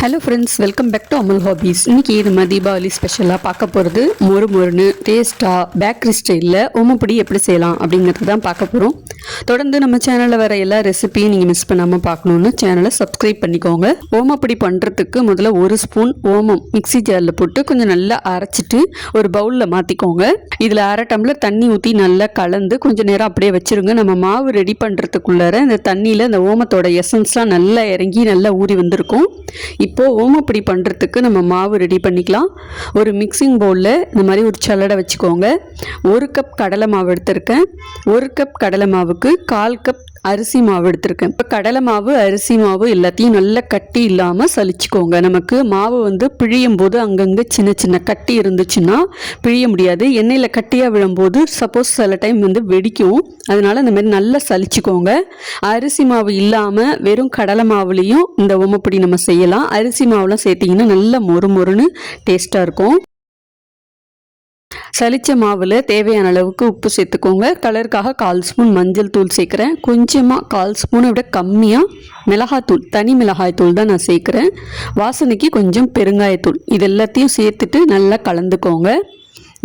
Hello friends welcome back to Amul hobbies இன்னைக்கு நம்ம தீபாவளி ஸ்பெஷலாக பார்க்க போகிறது மொறு மொறுன்னு டேஸ்ட்டாக பேக்கரி ஸ்டைலில் ஓமப்பொடி எப்படி செய்யலாம் அப்படிங்கிறது தான் பார்க்க போகிறோம் தொடர்ந்து நம்ம சேனலில் வர எல்லா ரெசிபியும் நீங்கள் மிஸ் பண்ணாமல் பார்க்கணுன்னு சேனலை சப்ஸ்கிரைப் பண்ணிக்கோங்க. ஓமப்பொடி பண்ணுறதுக்கு முதல்ல ஒரு ஸ்பூன் ஓமம் மிக்ஸி ஜாரில் போட்டு கொஞ்சம் நல்லா அரைச்சிட்டு ஒரு பவுலில் மாற்றிக்கோங்க இதில் அரை டம்ளர் தண்ணி ஊற்றி நல்லா கலந்து கொஞ்சம் நேரம் அப்படியே வச்சிருங்க. நம்ம மாவு ரெடி பண்ணுறதுக்குள்ளார இந்த தண்ணியில் இந்த ஓமத்தோட எசன்ஸ்லாம் நல்லா இறங்கி நல்லா ஊறி வந்திருக்கும். இப்போது அப்படி பண்ணுறதுக்கு நம்ம மாவு ரெடி பண்ணிக்கலாம். ஒரு மிக்சிங் பவுலில் இந்த மாதிரி ஒரு சல்லடை வச்சுக்கோங்க. ஒரு கப் கடலை மாவு எடுத்திருக்கேன். ஒரு கப் கடலை மாவுக்கு கால் கப் அரிசி மாவு எடுத்திருக்கேன். இப்போ கடலை மாவு அரிசி மாவு எல்லாத்தையும் நல்லா கட்டி இல்லாமல் சலிச்சுக்கோங்க. நமக்கு மாவு வந்து பிழியும் போது அங்கங்கே சின்ன சின்ன கட்டி இருந்துச்சுன்னா பிழிய முடியாது. எண்ணெயில் கட்டியாக விழும்போது சப்போஸ் சில டைம் வந்து வெடிக்கும். அதனால் இந்த மாதிரி நல்லா சலிச்சுக்கோங்க. அரிசி மாவு இல்லாமல் வெறும் கடலை மாவுலேயும் இந்த ஓமப்பொடி நம்ம செய்யலாம். அரிசி மாவுலாம் சேர்த்திங்கன்னா நல்லா மொறு மொறுன்னு டேஸ்ட்டாக இருக்கும். சலிச்ச மாவில் தேவையான அளவுக்கு உப்பு சேர்த்துக்கோங்க. கலருக்காக கால் ஸ்பூன் மஞ்சள் தூள் சேர்க்குறேன். கொஞ்சமாக கால் ஸ்பூனை விட கம்மியாக மிளகாத்தூள் தனி மிளகாய் தூள் தான் நான் சேர்க்குறேன். வாசனைக்கு கொஞ்சம் பெருங்காயத்தூள் இது எல்லாத்தையும் சேர்த்துட்டு நல்லா கலந்துக்கோங்க.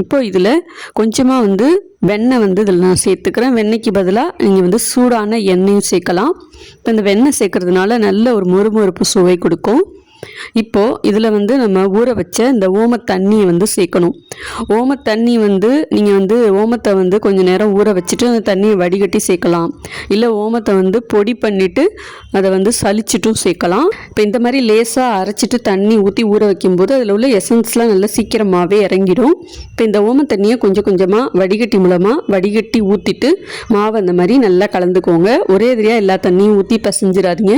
இப்போ இதில் கொஞ்சமாக வந்து வெண்ணெய் வந்து இதில் நான் சேர்த்துக்கிறேன். வெண்ணெய்க்கு பதிலாக நீங்கள் வந்து சூடான எண்ணெயும் சேர்க்கலாம். இப்போ இந்த வெண்ணெய் சேர்க்கறதுனால நல்ல ஒரு மொறுமொறுப்பு சுவை கொடுக்கும். இப்போது இதில் வந்து நம்ம ஊற வச்ச இந்த ஓம தண்ணியை வந்து சேர்க்கணும். ஓம தண்ணி வந்து நீங்கள் வந்து ஓமத்தை வந்து கொஞ்சம் நேரம் ஊற வச்சுட்டு அந்த தண்ணியை வடிகட்டி சேர்க்கலாம். இல்லை ஓமத்தை வந்து பொடி பண்ணிவிட்டு அதை வந்து சலிச்சிட்டும் சேர்க்கலாம். இப்போ இந்த மாதிரி லேசாக அரைச்சிட்டு தண்ணி ஊற்றி ஊற வைக்கும்போது அதில் உள்ள எசன்ஸ்லாம் நல்லா சீக்கிரமாகவே இறங்கிடும் இப்போ இந்த ஓம தண்ணியை கொஞ்சம் கொஞ்சமாக வடிகட்டி மூலமாக வடிகட்டி ஊற்றிட்டு மாவு அந்த மாதிரி நல்லா கலந்துக்கோங்க. ஒரே எதிரியாக எல்லா தண்ணியும் ஊற்றி பிசைஞ்சிடாதீங்க.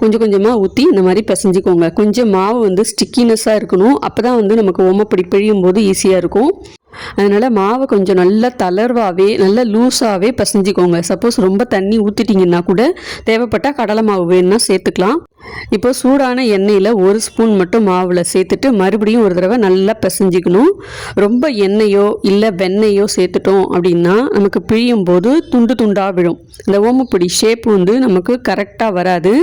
கொஞ்சம் கொஞ்சமாக ஊற்றி இந்த மாதிரி பிசைஞ்சிக்கோங்க. கொஞ்சம் மாவு வந்து ஸ்டிக்கினஸ்ஸாக இருக்கணும். அப்போ தான் வந்து நமக்கு ஓமப்படி பிழியும் போது ஈஸியாக இருக்கும். அதனால் மாவை கொஞ்சம் நல்லா தளர்வாகவே நல்லா லூஸாகவே பசைஞ்சிக்கோங்க. சப்போஸ் ரொம்ப தண்ணி ஊற்றிட்டிங்கன்னா கூட தேவைப்பட்டால் கடலை மாவு வேணும்னா சேர்த்துக்கலாம். இப்போ சூடான எண்ணெயில் ஒரு ஸ்பூன் மட்டும் மாவில் சேர்த்துட்டு மறுபடியும் ஒரு தடவை நல்லா பிசைஞ்சிக்கணும். ரொம்ப எண்ணெயோ இல்லை வெண்ணெயோ சேர்த்துட்டோம் அப்படின்னா நமக்கு பிழியும் போது துண்டு துண்டாக விழும். இந்த ஓமப்பொடி ஷேப் வந்து நமக்கு கரெக்டாக வராது.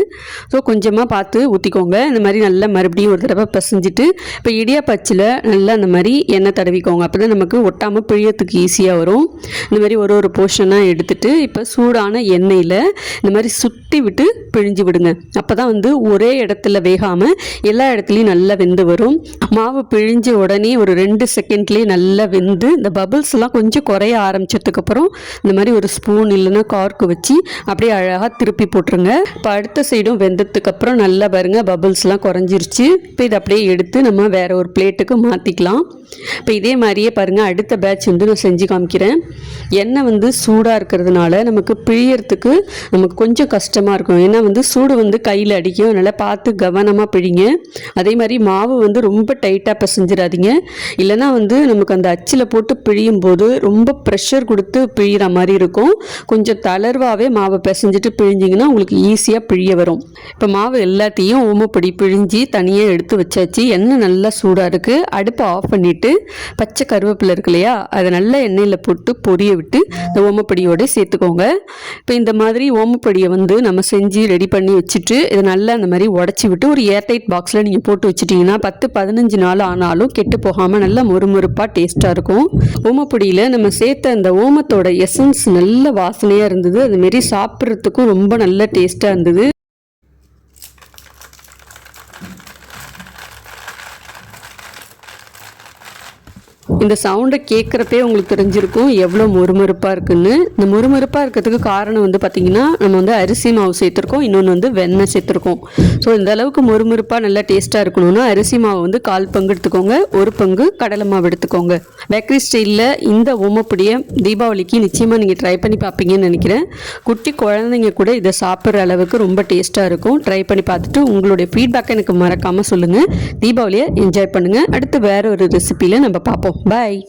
ஸோ கொஞ்சமாக பார்த்து ஊற்றிக்கோங்க இந்த மாதிரி நல்லா மறுபடியும் ஒரு தடவை பிசைஞ்சிட்டு இப்போ இடியாப்பச்சில் நல்லா அந்த மாதிரி எண்ணெய் தடவிக்கோங்க. அப்போ தான் நம்ம நமக்கு ஒட்டாமல் பிழியத்துக்கு ஈஸியாக வரும். இந்த மாதிரி ஒரு ஒரு போர்ஷனாக எடுத்துகிட்டு இப்போ சூடான எண்ணெயில் இந்த மாதிரி சுற்றி விட்டு பிழிஞ்சு விடுங்க. அப்போ தான் வந்து ஒரே இடத்துல வேகாமல் எல்லா இடத்துலையும் நல்லா வெந்து வரும். மாவு பிழிஞ்ச உடனே ஒரு ரெண்டு செகண்ட்லேயே நல்லா வெந்து இந்த பபுள்ஸ்லாம் கொஞ்சம் குறைய ஆரம்பிச்சதுக்கப்புறம் இந்த மாதிரி ஒரு ஸ்பூன் இல்லைன்னா கார்க்கு வச்சு அப்படியே அழகாக திருப்பி போட்டுருங்க. இப்போ அடுத்த சைடும் வெந்ததுக்கப்புறம் நல்லா பாருங்க பபுள்ஸ்லாம் குறைஞ்சிருச்சு. இப்போ இதை அப்படியே எடுத்து நம்ம வேற ஒரு பிளேட்டுக்கு மாற்றிக்கலாம் இப்போ இதே மாதிரியே பாருங்கள் அடுத்த பேட்ச் வந்து நான் செஞ்சு காமிக்கிறேன். எண்ணெய் வந்து சூடாக இருக்கிறதுனால நமக்கு பிழியறதுக்கு நமக்கு கொஞ்சம் கஷ்டமாக இருக்கும். ஏன்னா வந்து சூடு வந்து கையில் அடிக்கும். அதனால் பார்த்து கவனமாக பிழிங்க. அதே மாதிரி மாவு வந்து ரொம்ப டைட்டாக பிசைஞ்சிடாதீங்க. இல்லைன்னா வந்து நமக்கு அந்த அச்சில் போட்டு பிழியும் போது ரொம்ப ப்ரெஷர் கொடுத்து பிழிகிற மாதிரி இருக்கும். கொஞ்சம் தளர்வாகவே மாவை பிசைஞ்சிட்டு பிழிஞ்சிங்கன்னா உங்களுக்கு ஈஸியாக பிழிய வரும். இப்போ மாவு எல்லாத்தையும் ஓமப்படி பிழிஞ்சி தனியாக எடுத்து வச்சாச்சு. எண்ணெய் நல்லா சூடாக இருக்குது அடுப்பை ஆஃப் பண்ணிவிட்டு பச்சை கருவேப்பிலை இருக்கு இல்லையா? அதை நல்லா எண்ணெயில் போட்டு பொரிய விட்டு இந்த ஓமப்பொடியோட சேர்த்துக்கோங்க. இப்போ இந்த மாதிரி ஓமப்பொடியை வந்து நம்ம செஞ்சு ரெடி பண்ணி வச்சுட்டு இதை நல்லா அந்த மாதிரி உடச்சி விட்டு ஒரு ஏர்டைட் பாக்ஸில் நீங்கள் போட்டு வச்சுட்டிங்கன்னா பத்து பதினஞ்சு நாள் ஆனாலும் கெட்டு போகாமல் நல்லா மொறுமொறுப்பாக டேஸ்ட்டாக இருக்கும். ஓமப்பொடியில் நம்ம சேர்த்த அந்த ஓமத்தோட எசன்ஸ் நல்ல வாசனையாக இருந்தது. அதுமாரி சாப்பிட்றதுக்கும் ரொம்ப நல்ல டேஸ்ட்டாக இருந்தது. இந்த சவுண்டை கேட்குறப்பே உங்களுக்கு தெரிஞ்சிருக்கும் எவ்வளோ மொறுமொறுப்பாக இருக்குன்னு. இந்த மொறுமொறுப்பாக இருக்கிறதுக்கு காரணம் வந்து பார்த்திங்கன்னா நம்ம வந்து அரிசி மாவு சேர்த்துருக்கோம் இன்னொன்று வந்து வெண்ணெய் சேர்த்துருக்கோம். ஸோ இந்த அளவுக்கு மொறுமொறுப்பாக நல்லா டேஸ்ட்டாக இருக்கணும்னா அரிசி மாவு வந்து கால் பங்கு எடுத்துக்கோங்க ஒரு பங்கு கடலை மாவு எடுத்துக்கோங்க. பேக்கரி ஸ்டைலில் இந்த ஓமப்பொடியை தீபாவளிக்கு நிச்சயமாக நீங்கள் ட்ரை பண்ணி பார்ப்பீங்கன்னு நினைக்கிறேன். குட்டி குழந்தைங்க கூட இதை சாப்பிட்ற அளவுக்கு ரொம்ப டேஸ்ட்டாக இருக்கும். ட்ரை பண்ணி பார்த்துட்டு உங்களுடைய ஃபீட்பேக்கை எனக்கு மறக்காமல் சொல்லுங்கள் தீபாவளியை என்ஜாய் பண்ணுங்கள் அடுத்து வேற ஒரு ரெசிப்பியில் நம்ம பார்ப்போம். bye.